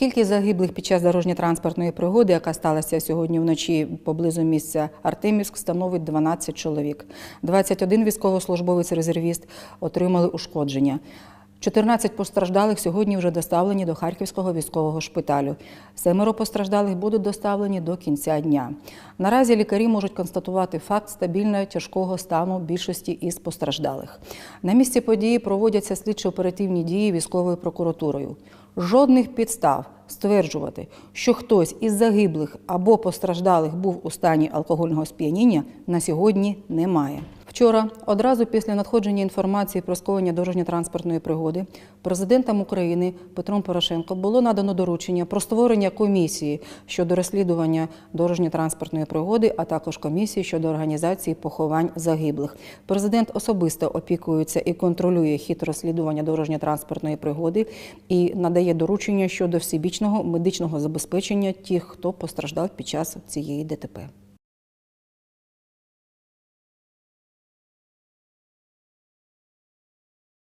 Кількість загиблих під час дорожньо-транспортної пригоди, яка сталася сьогодні вночі поблизу місця Артемівськ, становить 12 чоловік. 21 військовослужбовець-резервіст отримали ушкодження. 14 постраждалих сьогодні вже доставлені до Харківського військового шпиталю. Семеро постраждалих будуть доставлені до кінця дня. Наразі лікарі можуть констатувати факт стабільного тяжкого стану більшості із постраждалих. На місці події проводяться слідчо-оперативні дії військовою прокуратурою. Жодних підстав стверджувати, що хтось із загиблих або постраждалих був у стані алкогольного сп'яніння, на сьогодні немає. Вчора, одразу після надходження інформації про скоєння дорожньо-транспортної пригоди, президентом України Петром Порошенко було надано доручення про створення комісії щодо розслідування дорожньо-транспортної пригоди, а також комісії щодо організації поховань загиблих. Президент особисто опікується і контролює хід розслідування дорожньо-транспортної пригоди і надає доручення щодо всебічного медичного забезпечення тих, хто постраждав під час цієї ДТП.